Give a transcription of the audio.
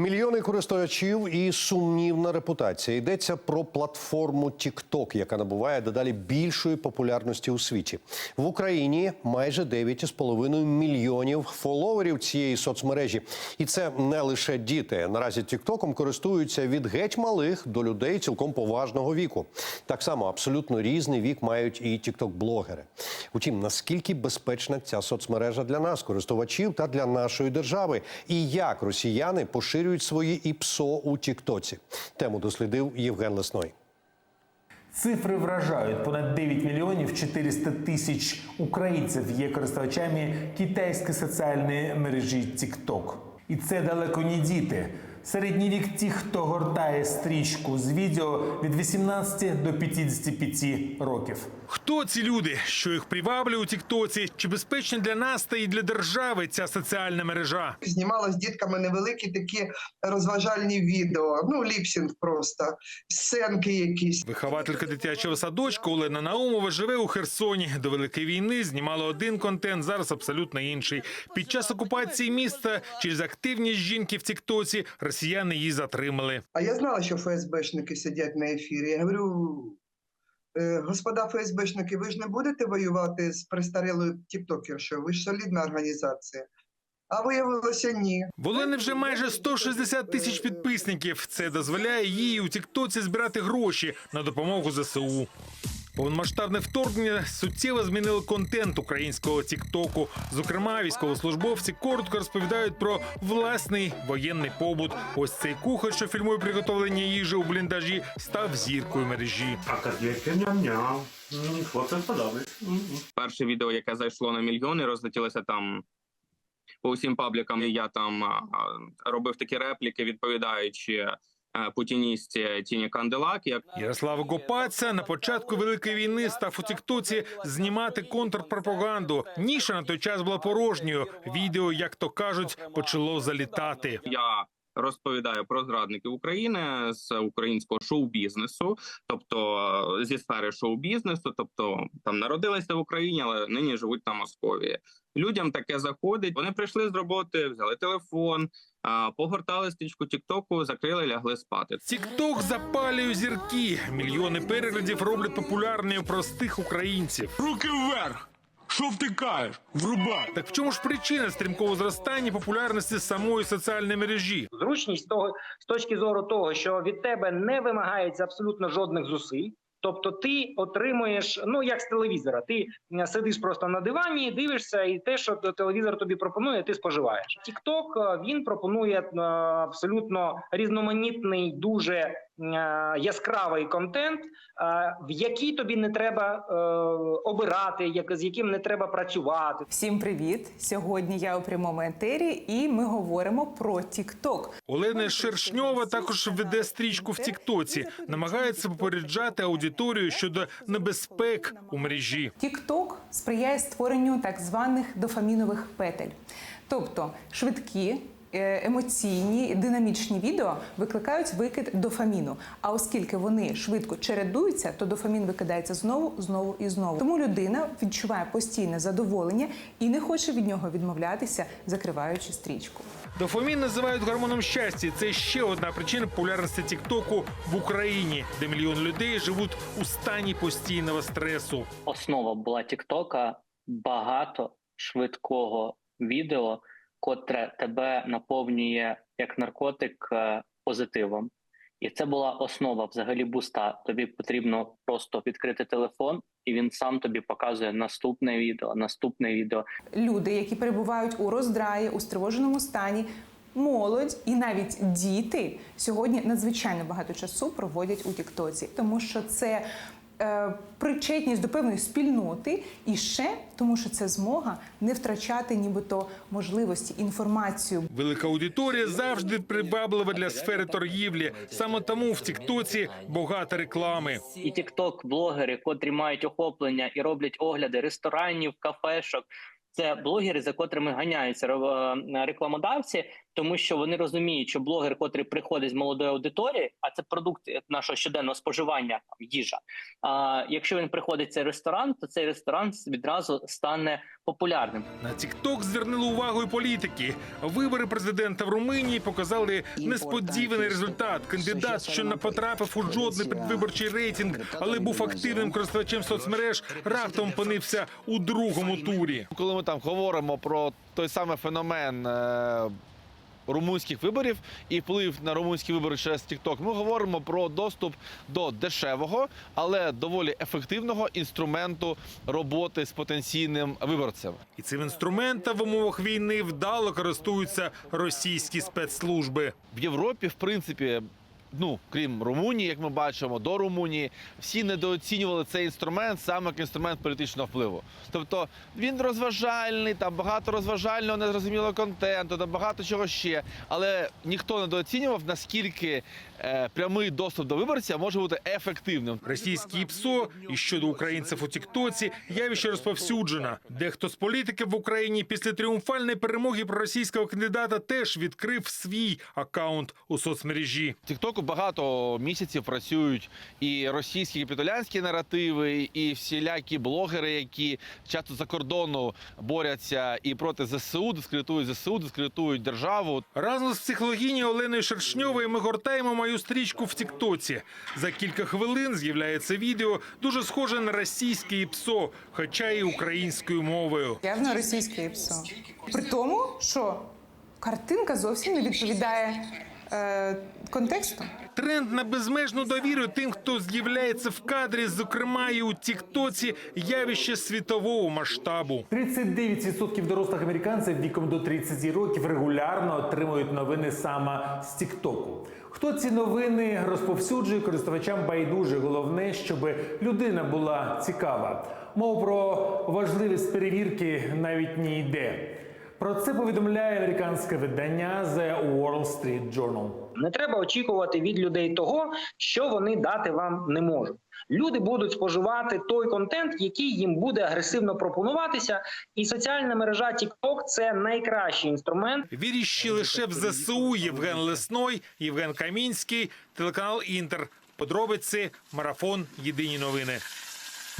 Мільйони користувачів і сумнівна репутація. Йдеться про платформу TikTok, яка набуває дедалі більшої популярності у світі. В Україні майже 9,5 мільйонів фоловерів цієї соцмережі. І це не лише діти. Наразі TikTokом користуються від геть малих до людей цілком поважного віку. Так само абсолютно різний вік мають і TikTok-блогери. Утім, наскільки безпечна ця соцмережа для нас, користувачів, та для нашої держави, і як росіяни поширюють свої ІПСО у Тіктоці? Тему дослідив Євген Лесной. Цифри вражають понад 9 мільйонів 400 тисяч українців є користувачами китайської соціальної мережі TikTok. І це далеко не діти. Середній вік тих, хто гортає стрічку з відео від 18 до 55 років. Хто ці люди, що їх приваблює у Тіктоці? Чи безпечна для нас та і для держави ця соціальна мережа? знімала з дітками невеликі такі розважальні відео. Ну, ліпсінг просто, сценки якісь. Вихователька дитячого садочка Олена Наумова живе у Херсоні. До великої війни знімала один контент, зараз абсолютно інший. Під час окупації міста через активність жінки в Тіктоці росіяни її затримали. А я знала, що ФСБшники сидять на ефірі. Я говорю. «Е, Господа ФСБшники, ви ж не будете воювати з престарілою тіктокершою? Ви ж солідна організація. А виявилося ні. В Олени вже майже 160 тисяч підписників. Це дозволяє їй у Тіктоці збирати гроші на допомогу ЗСУ. Повномасштабне вторгнення суттєво змінило контент українського Тіктоку. Зокрема, військовослужбовці коротко розповідають про власний воєнний побут. Ось цей кухар, що фільмує приготовлення їжі у бліндажі, став зіркою мережі. А котлетки ням-ням. Хлопцям сподобається. М-м. перше відео, яке зайшло на мільйони, розлетілося там по усім паблікам. Я там робив такі репліки, відповідаючи путіністці Тіні Канделак. Як Ярослав Гопаця на початку великої війни став у Тіктоці знімати контрпропаганду. Ніша на той час була порожньою. Відео, як то кажуть, почало залітати. я розповідаю про зрадників України з українського шоу-бізнесу, тобто е, зі сфери шоу-бізнесу, тобто там народилися в Україні, але нині живуть на Московії. Людям таке заходить. Вони прийшли з роботи, взяли телефон, погортали стрічку Тіктоку, закрили, лягли спати. Тікток запалює зірки. Мільйони переглядів роблять популярною простих українців. Руки вверх! Що втикаєш? Врубай! Так в чому ж причина стрімкого зростання популярності самої соціальної мережі? зручність того з точки зору того, що від тебе не вимагається абсолютно жодних зусиль. Тобто ти отримуєш, ну як з телевізора, ти сидиш просто на дивані, дивишся, і те, що телевізор тобі пропонує, ти споживаєш. TikTok, е, він пропонує е, абсолютно різноманітний, дуже яскравий контент, е, в який тобі не треба е, обирати, як з яким не треба працювати. Всім привіт! Сьогодні я у прямому етері, і ми говоримо про TikTok. Олена Шершньова також веде стрічку в Тіктоці, намагається попереджати аудиторію щодо небезпек у мережі. TikTok сприяє створенню так званих дофамінових петель, тобто швидкі. Е, Емоційні динамічні відео викликають викид дофаміну. А оскільки вони швидко чередуються, то дофамін викидається знову, знову і знову. Тому людина відчуває постійне задоволення і не хоче від нього відмовлятися, закриваючи стрічку. Дофамін називають гормоном щастя. Це ще одна причина популярності Тіктоку в Україні, де мільйон людей живуть у стані постійного стресу. основа була Тіктока багато швидкого відео, котре тебе наповнює як наркотик е, позитивом. І це була основа взагалі буста. Тобі потрібно просто відкрити телефон, і він сам тобі показує наступне відео, наступне відео. люди, які перебувають у роздраї, у стривоженому стані. Молодь і навіть діти сьогодні надзвичайно багато часу проводять у Тіктоці, тому що це причетність до певної спільноти, і ще тому, що це змога не втрачати, нібито можливості інформацію. Велика аудиторія завжди приваблива для сфери торгівлі. Саме тому в Тіктоці багато реклами. І тікток-блогери, котрі мають охоплення і роблять огляди ресторанів, кафешок. Це блогери, за котрими ганяються е, рекламодавці, тому що вони розуміють, що блогер, котрий приходить з молодої аудиторії, а це продукт нашого щоденного споживання там, їжа. А якщо він приходить в цей ресторан, то цей ресторан відразу стане популярним. На TikTok звернули увагу і політики. Вибори президента в Румунії показали несподіваний результат. Кандидат, що не потрапив у жодний предвиборчий рейтинг, але був активним користувачем соцмереж, раптом опинився у другому турі. Коли ми там говоримо про той самий феномен е, румунських виборів і вплив на румунські вибори через TikTok, ми говоримо про доступ до дешевого, але доволі ефективного інструменту роботи з потенційним виборцем. І цим інструментом в умовах війни вдало користуються російські спецслужби. В Європі, в принципі, ну крім Румунії, як ми бачимо, до Румунії всі недооцінювали цей інструмент саме як інструмент політичного впливу. Тобто він розважальний, там багато розважального, незрозумілого контенту, там багато чого ще. Але ніхто недооцінював, наскільки е, прямий доступ до виборця може бути ефективним. Російські ПСО і щодо українців у Тіктоці явище розповсюджено. Дехто з політиків в Україні після тріумфальної перемоги проросійського кандидата теж відкрив свій акаунт у соцмережі. В Тіктоку багато місяців працюють і російські капітулянські наративи, і всілякі блогери, які часто за кордону борються і проти ЗСУ, дискредитують ЗСУ, дискредитують державу. Разом з психологінею Оленою Шершньовою ми гортаємо мою стрічку в Тіктоці. За кілька хвилин з'являється відео дуже схоже на російське ПСО, хоча і українською мовою. Явно російське ПСО. При тому, що картинка зовсім не відповідає е, контексту. Тренд на безмежну довіру тим, хто з'являється в кадрі, зокрема і у Тіктоці, явище світового масштабу. 39% дорослих американців віком до 30 років регулярно отримують новини саме з Тіктоку. Хто ці новини розповсюджує користувачам байдуже? Головне, щоб людина була цікава. Мов про важливість перевірки навіть не йде. Про це повідомляє американське видання The Wall Street Journal. Не треба очікувати від людей того, що вони дати вам не можуть. Люди будуть споживати той контент, який їм буде агресивно пропонуватися, і соціальна мережа TikTok – це найкращий інструмент Віріші лише в ЗСУ Євген Лесной, Євген Камінський, телеканал Інтер. Подробиці, марафон, єдині новини.